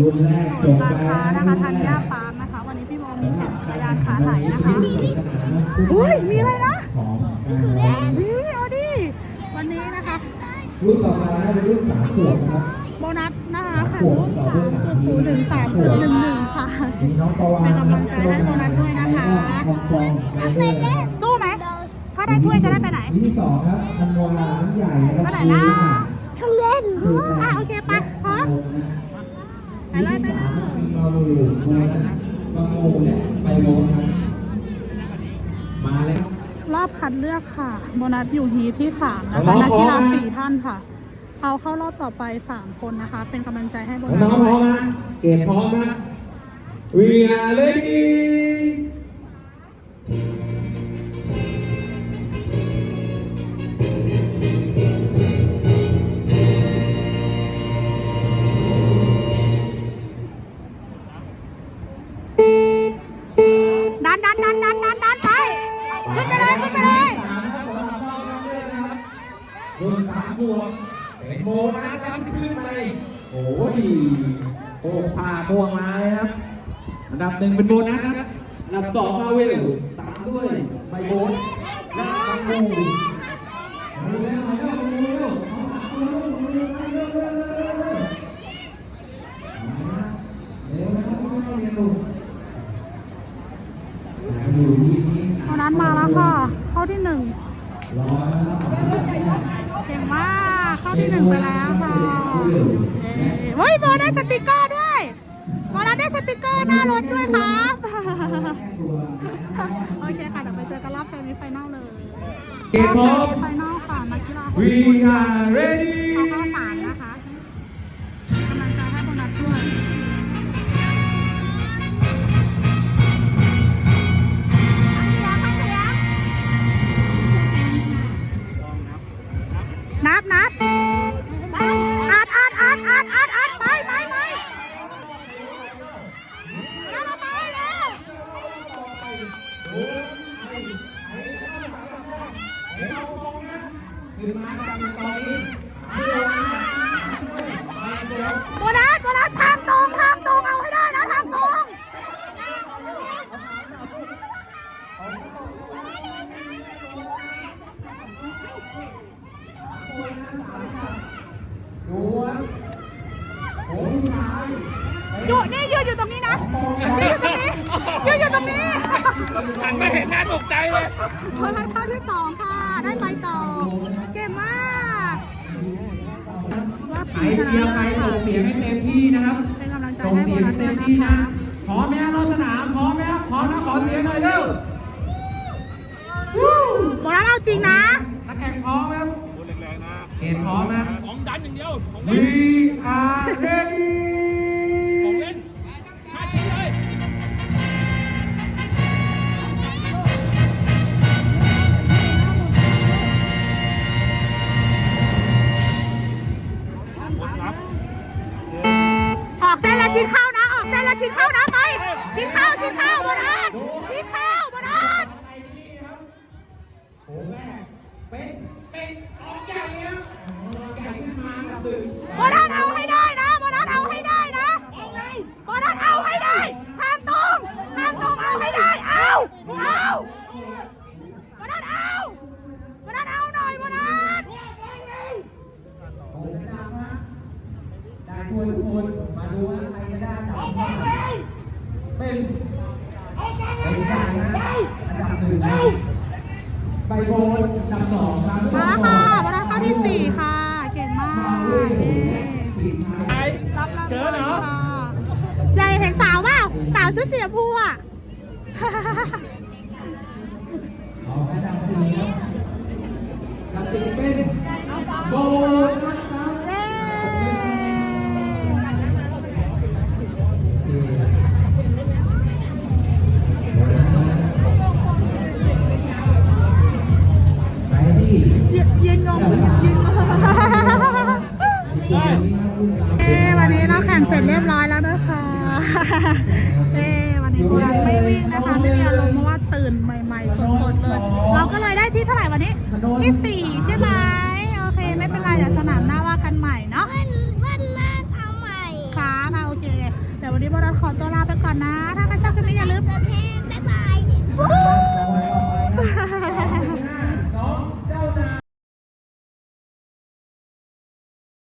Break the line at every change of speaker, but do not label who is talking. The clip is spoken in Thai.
รุ่นแรกจ
ศูน
บ
ย์การ
ไป
ค้านะคะธัญญาปาร์มนะคะ วันนี้พี่โมมีแข่งจักรยานขาไถนะคะอุ้ยมีอะไรนะ
ของการ
นี่เอาดิวันนี้นะคะ
รุ่นต่อมาน่าจะรุ่นสามขวบนะครับ
โบนัสนะคะแข่งรุ่นสามจุดศูนย์หนึ่งสามจุดหนึ่งหนึ่งค่ะ
มีน้องปวาน
เป็นกำลังใจให้โบนัสด้วยนะคะ
ทองฟองไรเดอร์นะครับ
สู้ไหมถ้าได้ถ้วยจะได้ไปไหน
ที่สองครับธันวาน้ำใหญ่นะครับ
ไปไหนนะ
ทำเล่น
อะโอเคไปพร้อม ไปเลยไปเลย
มาลูมาโมเนี่ยไปโมครับมาเลยครับ
รอบคัดเลือกค่ะ โบนัสอยู่ฮีทที่สามนะคะนักกีฬาสี่ท่านค่ะ เอาเข้ารอบต่อไปสามคนนะคะ เป็นกำลังใจให้โบนัส
น้องพร้อมนะเกมพร้อมนะ We are ready บวกเป็นโมนะครับขึ้นไปโอ้ยโอ้ผ่าม่วงมาเลยครับ อันดับหนึ่งเป็นโบนัสนะครับอันดับสองมาเวลตามด้วยไมโบนและบังมูมาเร็วมาเร็วมาเร็วเอาหลังมาเร็วมาเร็วเร็วเร็วเร็วเร็วเร็วเร็วนะครับเร็วอยู่ที่นี่
โบนัสมาแล้วค่ะ เข้าที่หนึ่ง
รอนะครับ
เก่งมาก เข้าที่หนึ่งไปแล้วค่ะเย้เฮ้ยโบได้สติกเกอร์ด้วยโบนัสได้สติกเกอร์หน้ารถด้วยครับโอเคค่ะเดี๋ยวไปเจอกันรอบเซมิไฟแนลเลย
เกมพร้อม
เซมิไฟแนลค่ะนักกีฬา
We are ready
โบนัสโบนัสทางตรงทางตรงเอาให้ได้นะทางตรง
ดูว่าโอ้ยนาย
อยู่นี่ยืนอยู่ตรงนี้นะยืนอยู่ตรงนี้ยืนอยู่ตรงนี้
หันมาเห็นหน้าตกใจเลย
โบนัสเข้าที่สองค่ะ ได้ไปต่อ เก่งมาก รอบ
ใคร
ชิงช
เชียร์
นะ
ใครส่งเสียงให้เต็มที่นะครับ
เป็นกำลังใจ
ส่ง
ให้โบ
เสียง
นั
ให้
ส
เต็
ด้วย
ม
นะ
ที่
คะ
นะพร้อมไหมฮะรอบสนามพร้อมไหมครับพร้อมนะขอเสียงหน่อยเร็ว
โบนัสเอาจริงนะ
นักแข่งพร้อมไหมครับเห็นพร้อมไหม
ของดันอย่างเดียวของเล่น
We are ready
อ
อกเส้นแล้วชิ้นเข้านะไปชิ้นเข้าชิ้นเข้าโบนัสชิ้นเข้าโบนัน
โอ้แม่เป็นเป็นออกใหญ่เนี้ยออกใหญ่ขึ้นมาอันดับหนึ่ง
โบนัสเอาให้ได้นะโบนัสเอาให้ได้นะโบนัสเอาให้ได้ทางตรงทางตรงเอาให้ได้ เอาเอาโบนัสเอาโบนัสเอาหน่อยโบนัส
โอ้ยดาวนะได้ถ้วยทุกคนมาดูว่าใครจะได้อันดับสอง เป็นเป็นใครนะอันดับหนึ่งนะไปโบนอันดับสองครับ
มาแล้วค่ะโบนัสเข้าที่สี่ค่ะ เก่งมากเย้
ไอ้
รับราง
เกิ
วัล
นเหรอ
ค่ะใหญ่เห็นสาวเปล่าสาวชุดสีชมพูอะ
เอ้
วันนี้เราแข่งเสร็จเรียบร้อยแล้วนะคะเอ้วันนี้พวกเราไม่วิ่งนะคะไม่มีอารมณ์เพราะว่าตื่นใหม่ๆสดๆเลย เราก็เลยได้ที่เท่าไหร่วันนี้ ที่สี่ใช่ไหมโอเค ไม่เป็นไรเดี๋ยวสนามหน้าว่ากันใหม่เนาะ
วันวันหน้าทำใหม่
ค่ะโอเควันนี้โบนัสขอตัวลาไปก่อนนะ